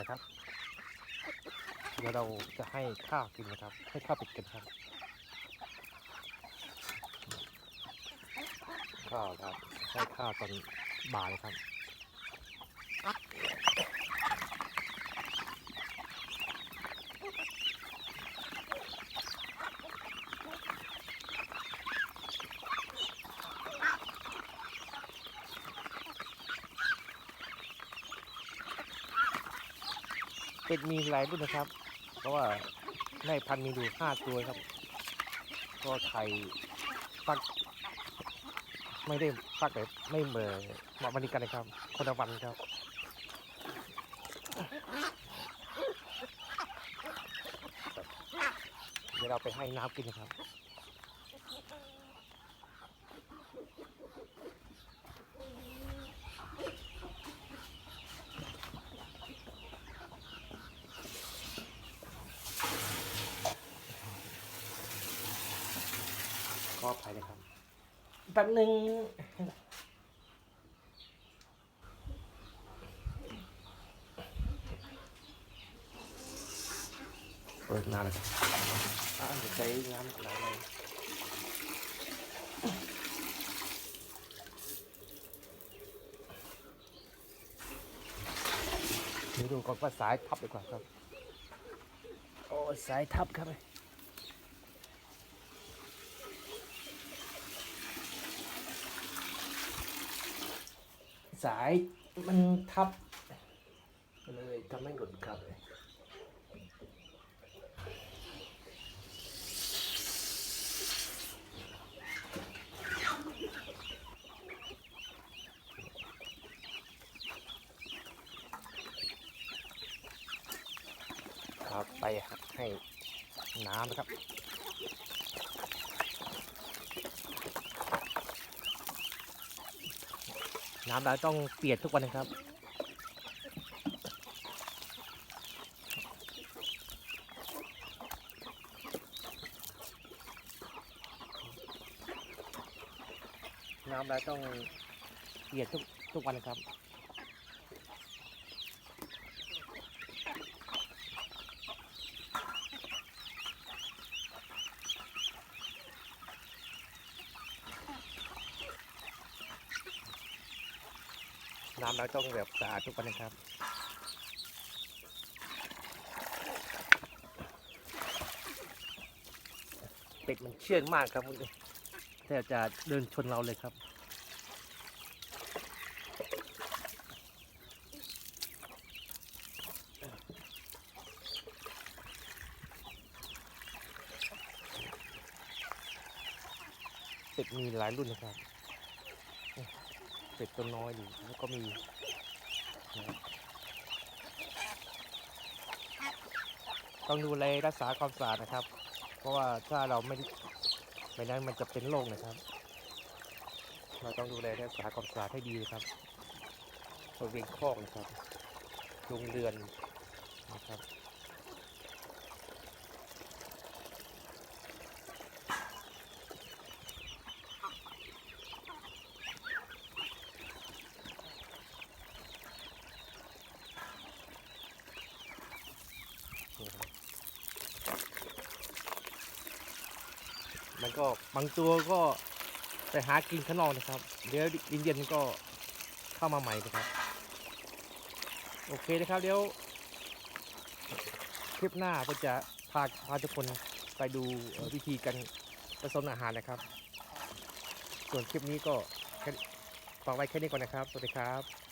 นะครับ เดี๋ยวเราจะให้ข้าวกินนะครับ ให้ข้าวเป็ดกันครับข้าวครับให้ข้าวตอนบ่ายครับ เป็ดมีหลายรุ่นนะครับ เพราะว่าในพันมีอยู่ห้าตัวครับ ก็ไข่ฟัก ไม่ได้ฟักแบบไม่เหมือนมาะมันกันนะครับ คนละวันครับเดี๋ยวเราไปให้น้ำกินนะครับ ออภัยนะครับแป๊บหนึ่งเปิดนานเลยครับอ่าเดี๋ยวใช้น้ำไหลเลยเดี๋ยวดูก่อนว่าสายทับดีกว่าครับ โอ้สายทับครับ สายมันทับ เลยทำให้หลุดครับเลยครับไปให้น้ำนะครับ น้ำเราต้องเปลี่ยนทุกวันนะครับ น้ำเราต้องเปลี่ยนทุกทุกวันนะครับ น้ำเราต้องแบบสะอาดทุกวันนะครับเป็ดมันเชื่องมากครับแต่จะเดินชนเราเลยครับ เป็ดมีหลายรุ่นนะครับ เป็ดตัวน้อยดีแล้วก็มีต้องดูแลรักษาความสะอาดนะครับ เพราะว่าถ้าเราไม่ไม่นั้นมันจะเป็นโรคนะครับ เราต้องดูแลรักษาความสะอาดให้ดีนะครับบริเวณคอกนะครับโรงเรือนนะครับ มันก็บางตัวก็ไปหากินข้างนอกนะครับ เดี๋ยวเย็นๆก็เข้ามาใหม่นะครับ โอเคนะครับเดี๋ยวคลิปหน้าก็จะพาพาทุกคนไปดูวิธีการผสมอาหารนะครับ ส่วนคลิปนี้ก็ฝากไว้แค่นี้ก่อนนะครับ สวัสดีครับ